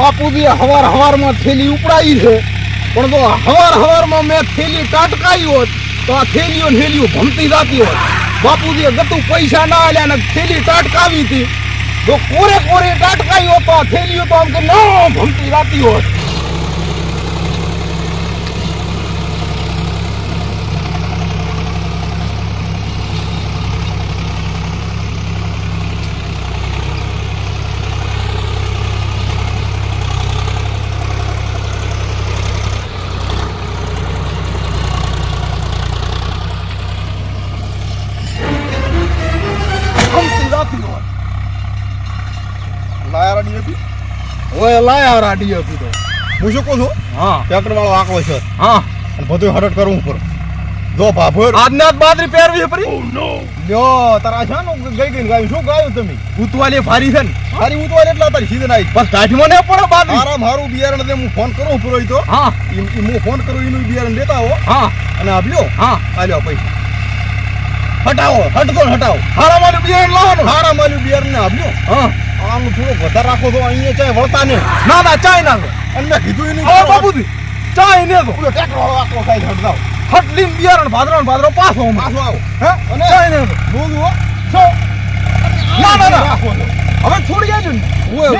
બાપુજી હવાર હવારમાં થેલી ઉપડાવી છે. પણ જો હવાર હવારમાં મેં થેલી ટાટકાઈ હોત, તો આ થેલીઓ થેલીઓ ભમતી જાતી હોત. બાપુજીએ ગતું પૈસા ના આલ્યા ને થેલી ટાટકાવી હતી. જો કોરે કોરે ટાટકાઈ હોત તો આ થેલીઓ તો આમ કે ન ભમતી જાતી હોત ભમતી જાતી હોત લાયા રાડી હતી ઓય લાયા રાડી હતી તો. હું શું કહું છું? હા. ટ્રેક્ટર વાળો આકલો છે. હા. અને બધું હરટ કરવું ઉપર. જો ભાભર. આજના બાદરી પહેરવી છે પરી લ્યો તારા છે ને ગઈ ગઈ ગાયું. શું ગાયું તમે? ઉતવાલી ભારી છે ને. મારી ઉતવાલ એટલા તારી સીધે આવી બસ કાઢમાં ને પડે બાદરી મારા મારું બિયારણ દે હું ફોન કરું પુરોઈ તો. હા. હું ફોન કરું એનું બિયારણ દેતા આવો. હા. અને આપ્યો હા. આલ્યો પૈસા. હટાવો હટકો ને હટાવો. હારા મારું બિયારણ લાવો હારા મારું બિયારણ ને આપ્યો હા. આનું થોડું વધારે રાખો તો અહીંયા ચાય વળતા ને ના ના ચાય ના અને મેં કીધું એની ઓ બાપુજી ચાય ને તો. પેલો ટ્રેક્ટર વાળો આકલો ખાઈ હટ જાઓ. બિયારણ ભાદરો ભાદરો પાછો. પાછો આવો. હે? અને ચાય ને દૂધ હો છો ના ના ના. હવે છોડી આવજો ને. ઓય.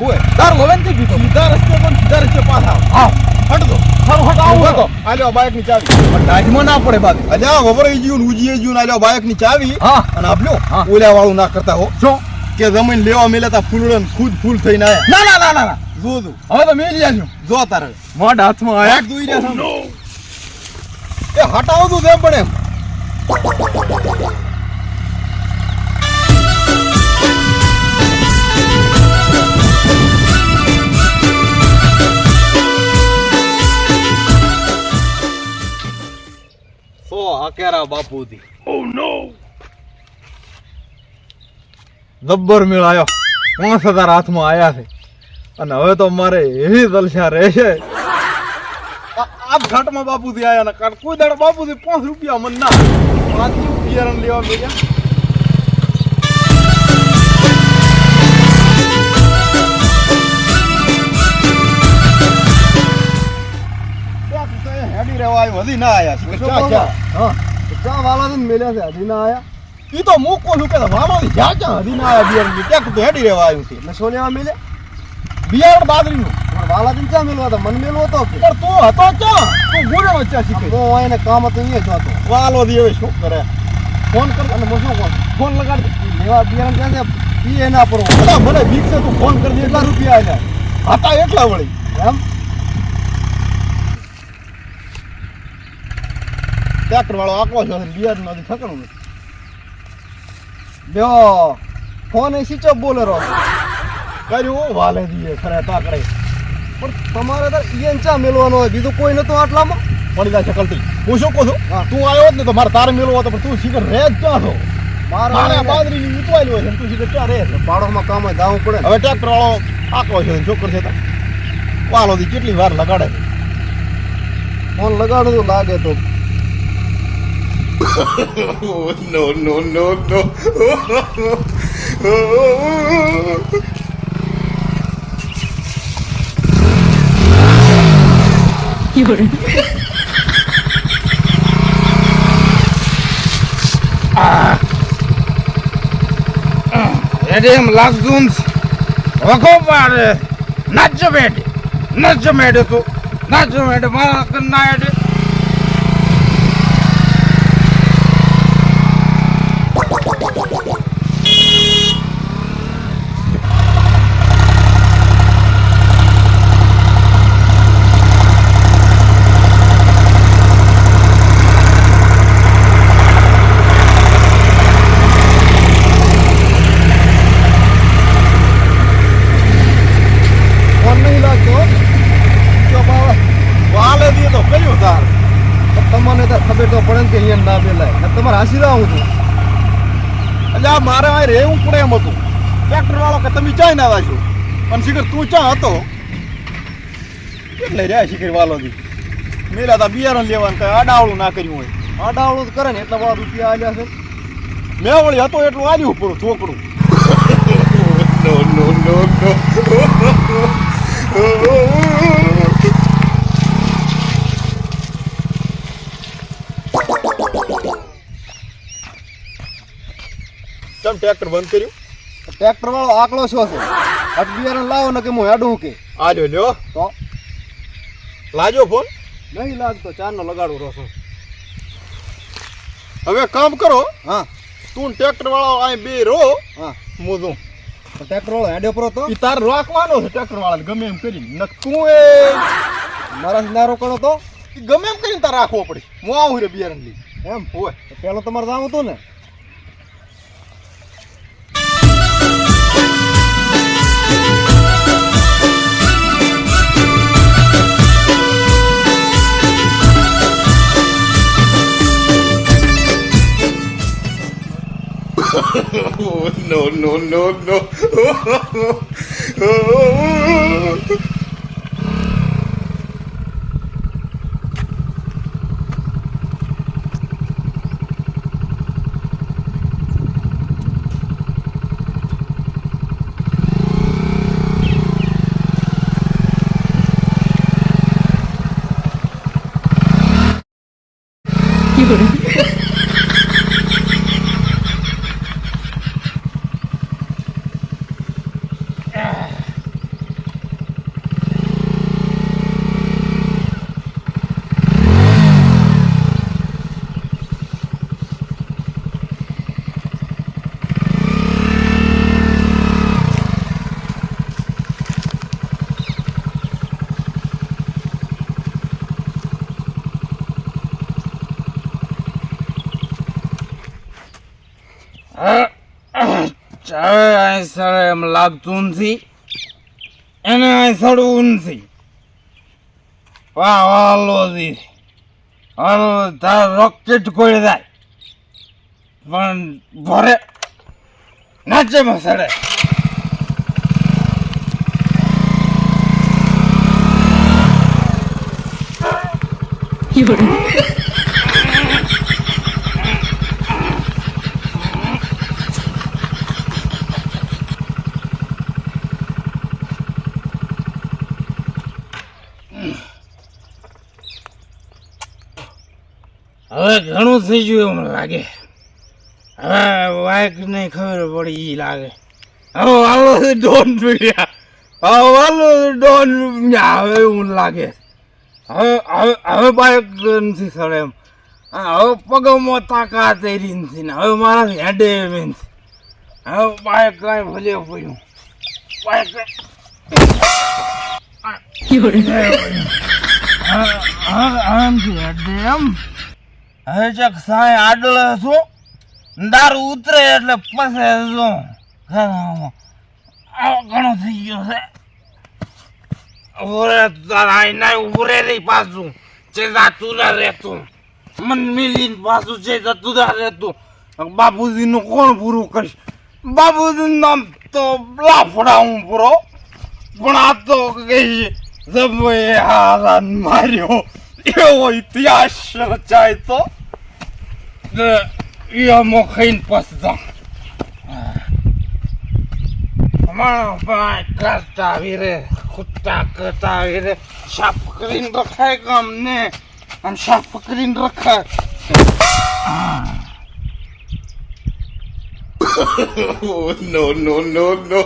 ઓય તારું હવે થી પીતો સીધા રસ્તે પણ સીધા રસ્તે પાસ આવો. હા. હટ દો હારું હટ આવું. હતો આલ્યો બાઇકની ચાવી. પણ ડાઢમાં ના પડે બાદ અલ્યા વવરાઈ ગયું ઉજીએ ગયું આલ્યો બાઇકની ચાવી. હા. અને આપ્યો. ઓલ્યા વાળું ના કરતા હો. શું કે જમીન લેવા મેલેતા ફૂલ ને ખુદ ફૂલ થઈને આયા. ના ના ના ના ના. જો જો. હવે તો મેલી છું જો તારે. મોઢ હાથમાં આયા. એક દુઈ રહ્યા. એ હટાવો તું તેમ પણ એમ. સો ઓ બાપુજી. જબ્બર મેળ આવ્યો પાંચ હજાર હાથમાં આવ્યા છે. અને હવે તો મારે એવી જલસા રહેશે. આ આ ઘાટમાં બાપુજી આયા ને કાઢ કોઈ દાડો બાપુજી પાંચ રૂપિયા મન ના પાંચ રૂપિયા લેવા ત્યાં હેડી રહેવા આવ્યો, હજી ના આવ્યા છે. ચા, વાળા તો મેલ્યા છે? હજી ના આયા? ઈ તો મૂકો લુકે કે વાળો જ્યાં જ્યાં હજી ના આવ્યા બિયારણ ક્યાંક તો હેડી રહેવા આવ્યું છે. ને સોનેવા મેલે બિયારણ બાદરીનું વાલા દિન ક્યાં મેલવા તો મન મેલવો હતો કે. પણ તું હતો ક્યાં? તું ગુડે વચ્ચે શીખે? તો એને કામ હતું અહીંયા જ હતો. વાલો દી હવે શું કરે? ફોન કર. અને મને શું ફોન લગાડ. લેવા બિયારણ ક્યાં છે? ઈ એના પર. અલા, મને બીક છે તું ફોન કરજે. એટલા રૂપિયા આવ્યા હતા એટલા વળી. એમ? ટ્રેક્ટર વાળો આકવો છે બિયાર નથી ઠકણું નથી. લ્યો ફોન એ સ્વિચ ઓફ બોલે રહો. કર્યું વાલે દીએ ખરે તાકડે પણ તમારે તો ઈયન ચા મેલવાનો હોય બીજું કોઈ નતું આટલામાં? પડી જાય છે હું શું કહું છું. તું આવ્યો જ ને તો મારે તારે મેળવો હતો પણ તું શીખર રહે જ ક્યાં છો? મારે બાદરી ઉતવાયેલી હોય છે તું શીખર ક્યાં રહે છે? બાળકમાં કામ જાવું પડે હવે ટ્રેક્ટર વાળો આકો છે છોકર છે વાલો દી કેટલી વાર લગાડે ફોન લગાડું તો લાગે તો no, no, no, no. એમ લાગતું વખો પાડે નાચ બેડ નાચ મેડે તું નાચ મેડે મારા કન્ના એડે ફોન નહીં લાગતો તો બાવા વાલે દીએ તો કયું તાર તમને તો ખબર તો પડે કે અહીંયા ના બેલાય. તમારે હાસી રહું છું. એટલે આ મારે આ રહેવું પડે એમ હતું. ટ્રેક્ટર વાળો કે તમે ચાય ના વાંચો? પણ શિખર તું ચા હતો? એટલે રહ્યા શીખર વાલો દી મેલા તા બિયારણ લેવાનું કઈ આડાવળું ના કર્યું હોય. આડાવડું જ કરે ને એટલા બધા રૂપિયા આવ્યા છે. મેં વળી હતો એટલું આવ્યું પૂરું છોકરું no, no, no, no. કેમ ટ્રેક્ટર બંધ કર્યું? ટ્રેક્ટર વાળો આકલો છે હટ બિયારણ લાવો ને કે હું હેડું કે. આજો લ્યો. તો? લાજો ફોન નહીં લાગતો ચારનો લગાડું રહો છું. હવે કામ કરો. હા. તું ટ્રેક્ટર વાળો અહીં બે રો હા. હું તો ટ્રેક્ટર વાળો હેડ્યો પરો તો? ઈ તાર રાખવાનો છે ટ્રેક્ટર વાળાને ગમે એમ કરીને. ન તું એ. મારા ના રોકણો તો? ગમે એમ કરીને તાર રાખવો પડે. હું આવું રે બિયારણ લઈ એમ? હોય. પેલો તમારે જાવું હતું ને. no, no, no, no. સડે એમ લાગતું નથી એને અહીં સડવું નથી વાહ વાલો દી હાલો તાર રોકેટ કોઈ જાય પણ ભરે નાચે માં સડે હવે ઘણું થઈ ગયું એમ લાગે. હવે વાઈક નહીં ખબર પડી, ઈ લાગે. હવે વાલો ડોન પીડ્યા હવે વાલો ડોન હવે એવું લાગે. હવે હવે હવે બાઈક નથી સડે એમ. હવે પગમાં તાકાત એરી નથી ને. હવે મારા હેડે એમ હવે બાઈક કાંઈ ભલે પડ્યું. બાઈક ઉતરે એટલે પસે શું ઘણો થઈ ગયો છે ઉરે તારા ના ઉભરે રહી પાછું છે જાતું ના રહેતું મન મિલીન પાછું છે જતું ના રહેતું બાપુજીનું કોણ પૂરું કરીશ? બાપુજીનું નામ તો લાફડા હું પૂરો. પણ આ તો કઈ જમે હારાન માર્યો. એવો ઇતિહાસ રચાય તો. ઈયમો ખાઈને પસતા અમારા ભાઈ કરતા આવી રે કુત્તા કરતા આવી રે સાફ કરીને રખાય કામ ને. આમ સાફ કરીને રખાય. Oh, no, no, no, no.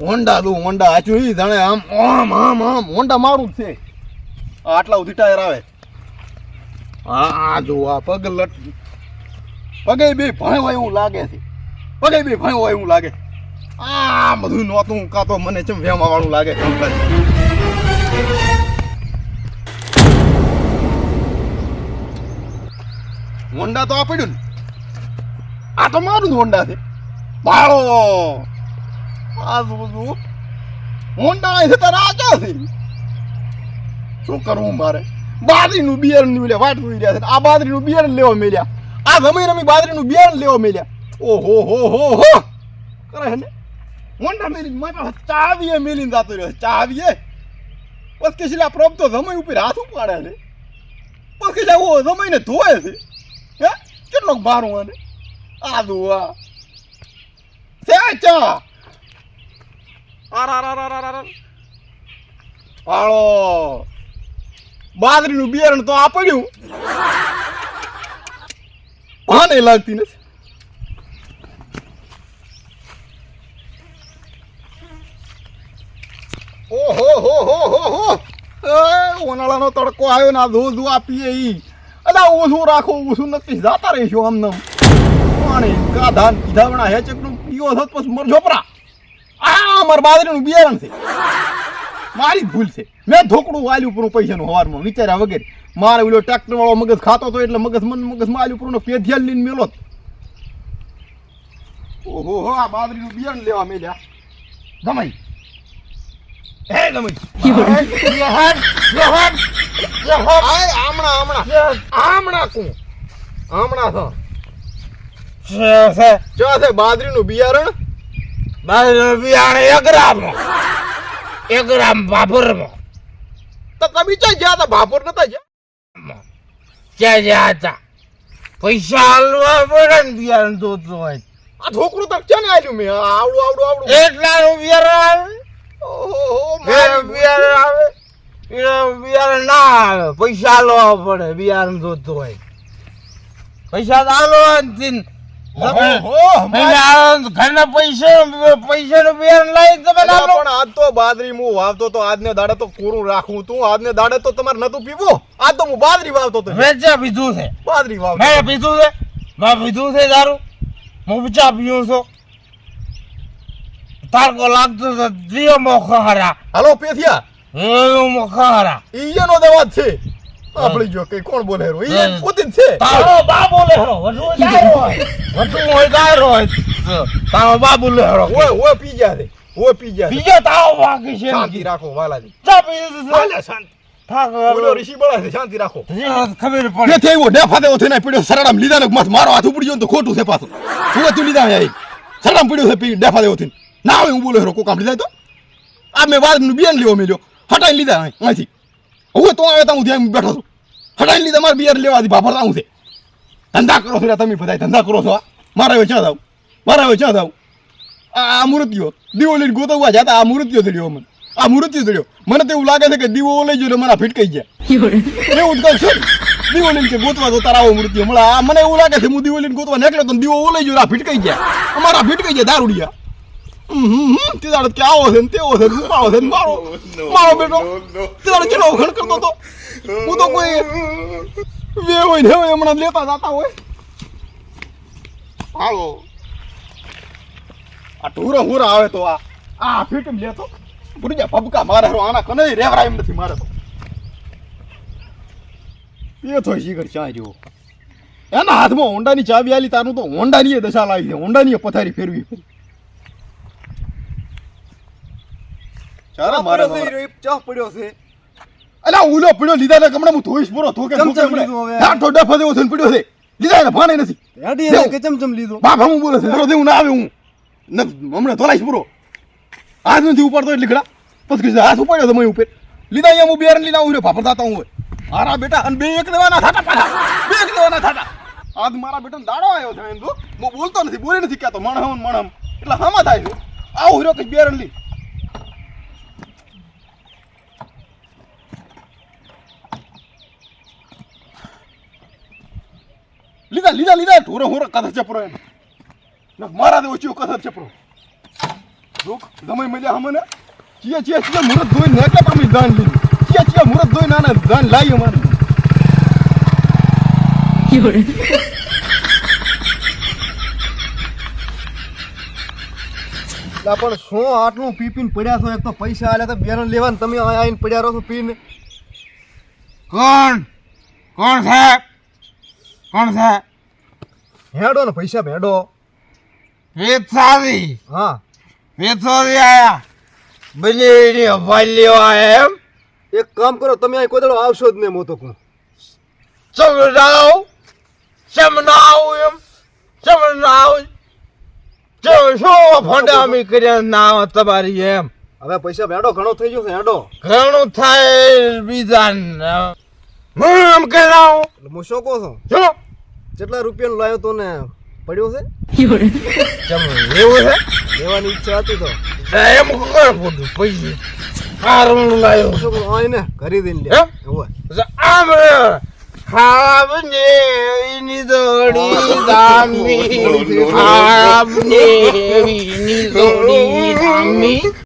Honda દઉં હોન્ડા. આચું ઈ જાણે આમ આમ આમ આમ. હોન્ડા મારું જ છે. આ આટલા ઉધી ટાયર આવે. હા આ જો આ પગ લટ પગે બે ભાઈ હોય એવું લાગે છે. પગે બે ભાઈ હોય એવું લાગે. આ બધું નહોતું, કાં તો મને ચમ વેમા વાળું લાગે હોન્ડા તો આ ને. આ તો મારું હોન્ડા છે. ભાડો આ બધું? હોન્ડા છે તારા આચા છે. શું કરવું મારે? બાદરીનું બિયારણ લે વાટ જોઈ રહ્યા છે. આ બાદરીનું બિયારણ લેવા મેલ્યા આ રમી રમી બાદરીનું બિયારણ લેવા મેલ્યા ઓહો, હો હો હો. કરે ને? હોન્ડા મારી પાસે ચાવીએ મેલીને જતો રહ્યો. ચાવીએ? પછી કે છેલ્લા તો જમાઈ ઉપર હાથ ઉપાડે છે. પછી જાવ જમાઈને ધોવે છે. હે? કેટલો ભારું આને આ ધોવા છે ચા આળો બાજરીનું બિયારણ તો આ પડ્યું. ભાને લાગતી નથી. ઓહો, હો હો હો હો. ઉનાળાનો તડકો આવ્યો ના ધો ધો આપીએ અલા, ઓછું રાખો, ઓછું નક્કી જાતા રહીશું આમને. પાણી કાધાન કીધાવણા હેચકનું પીઓ થત પછી મરજો પરા. આ અમાર બાજરીનું બિયારણ છે. મારી ભૂલ છે. મેં ધોકડું વાલ્યું પૂરું પૈસાનું હવારમાં, વિચાર્યા વગર. મારે ઓલો ટ્રેક્ટર વાળો મગજ ખાતો હતો એટલે મગજ મન, મગજ માલ્યું પૂરું પેધિયાલ લઈને મેલો ઓહો આ બાજરીનું બિયારણ લેવા મેલ્યા. જમાઈ. હે જમાઈ આય આમણા આમણા. આમણા કું આમણા છો. છે જો છે બાજરીનું બિયારણ? બાજરી બિયારણ એક ગ્રામ એક ગ્રામ તો તમે ચા જ્યાં હતા? ભાપુર નતા જ્યાં ક્યાં જ્યાં હતા? પૈસા હાલવા પડે ને બિયારણ જોતો હોય. આ છોકરું તક છે ને આવ્યું મેં આવડું આવડું આવડું. એટલાનું બિયારણ બિયારણ આવે બિયારણ ના આવે. પૈસા હાલવા પડે બિયારણ જોતું હોય. પૈસા તો હાલવા જ નથી. એટલે ઘરના પૈસા પૈસાનું બિયારણ લઈ તમે પણ આજ તો બાદરી હું વાવતો તો આજને દાડે તો કોરું રાખું તું આજને દાડે તો તમારે નતું પીવું. આજ તો હું બાદરી વાવતો તો. પીધું છે. બાદરી વાવ મેં પીધું છે. મેં પીધું છે દારૂ. હું ચા પીવું છું. તારકો લાગતો તો દિયો મોખા હરા હાલો પેથિયા એવું મોખા હરા ઈયાનો દવા જ છે આપણે જો કઈ કોણ બોલે હેરો ઈ. પોતે જ છે તારો બાબુ લેહરો વધુ દાયરો હોય વધુ હોય દાયરો હોય તારો બાબુ લેહરો ઓય ઓય પી ગયા છે ઓય પી ગયા છે બીજો તારો વાગી છે શાંતિ રાખો વાલાજી ચા પી હાલે શાંતિ થાક ઓલો ઋષિ બળા શાંતિ રાખો ખબર પડે પેથી આવ્યો ડેફા દેવો થઈને પડ્યો લીધા ને મત મારો હાથ ઉપડી ગયો તો ખોટું છે પાછું તું લીધા અહીં પીડ્યું છે પી ડેફા દેવો થઈને ના હોય હું બોલો હેરો કોકામ લીધા તો? આ મેં બાજરીનું બિયાન લેવો મેલ્યો હટાઈને લીધા અહીં, અહીંથી. હવે તો આવે તો હું ધ્યાન બેઠો છું. હટાઈને લીધા, મારે બિયાર લેવાથી ભાભરતા હું છે. ધંધા કરો છો તમે બધા, ધંધા કરો છો. મારે હવે ક્યાં જાવ મારે હવે ક્યાં જાવ આ મૂર્તિઓ, દીવો લઈને ગોતવવા જતા આ મૂર્તિઓ ધડ્યો મને આ મૂર્તિઓ ધડ્યો મને તો એવું લાગે છે કે દીવો લઈ ગયો ને મારા ફીટકાઈ ગયા. એવું જ કહું છું. દીવો લઈને ગોતવા તો તારા આવો મૃત્યુ મળે આ મને એવું લાગે છે હું દીવો લઈને ગોતવા નીકળ્યો તો દીવો ઓલાઈ ગયો આ ફીટકાઈ ગયા. અમારા ફીટકાઈ ગયા દારૂડિયા. તે દાડે કે આવો છે ને તેવો છે ને છે ને મારો મારો બેટો તે દાડે કેટલો વખણ કરતો તો હું તો કોઈ વે હોય ને હોય હમણાં લેતા જાતા હોય. હાલો. આ ઢોરા હુરા આવે તો આ આ ફીટમ લેતો. ભૂરી જા ભબકા મારે હારો આના કને રેવરા એમ નથી મારે તો. એ તો શીખર ચા રહ્યો? એના હાથમાં હોન્ડાની ચાવી આલી તારું તો હોન્ડાની દશા લાવી છે. હોન્ડાની પથારી ફેરવી ફેરવી. મારે ચા પડ્યો છે. અલા ઉલો પડ્યો લીધા ને કમણે હું ધોઈશ પૂરો ધોકે ધોકે? ના તો ડફા દેવો પડ્યો છે. લીધા ને ભાણે નથી. હેડી. કે ચમચમ લીધો. બાપ હું બોલે છે ધરો દેવું ના આવે હું. ન હમણાં ધોલાઈશ પૂરો. હાથ નથી ઉપાડતો એટલે ઘડા પછી હાથ ઉપાડ્યો તો ઉપર. લીધા અહીંયા હું બિયારણ લઈને આવું રે ભાપર થતા હું મારા બેટા અને બે એક થાટા પાછા. બે એક દેવાના થાટા. આજ મારા બેટાને દાડો આવ્યો છે એમ તો હું બોલતો નથી બોલી નથી કહેતો મણહમ મણહમ. એટલે હામાં થાય છે. આવું રહ્યો કે બિયારણ લઈ લીધા લીધા લીધા. ઢોરો હોરો કથર ચપરો એમ. ને મારા દેવો ચિયો કથર ચપરો જોક ગમે મળ્યા હમને ચિયા ચિયા ચિયા મુરત ધોઈ ને દાન લીધું. ચિયા ચિયા મુરત ધોઈ નાના દાન લાવી અમારે. પણ શું આટલું પી પીને પડ્યા છો? એક તો પૈસા આલ્યા તો બેરણ લેવા તમે અહીંયા આવીને પડ્યા રહો છો પીને. કોણ? કોણ સાહેબ? કોણ છે હેડો ને પૈસા ભેડો. વેચારી હા. વેચારી આયા. બની ભાલ્યો આયા એમ. એક કામ કરો તમે અહીં કોઈ દાડો આવશો જ નહીં મોતો કહું સમજાવ? સમજાવ એમ? સમજાવ? શું ફોટામી કર્યા ના તમારી એમ? હવે પૈસા ભેડો ઘણો થઈ ગયો હેડો ઘણું થાય બીજા હું આમ એટલે હું શું કહું છું? કેટલા રૂપિયાનો લાવ્યો તો ને પડ્યો છે? ચમ એવું છે? લેવાની ઈચ્છા હતી તો. એમ કોણ બધું પૈસે. હારું લાયો. શું ને ઘરે લે. હે? આમ હાબને દોડી દામી હાબને દોડી દામી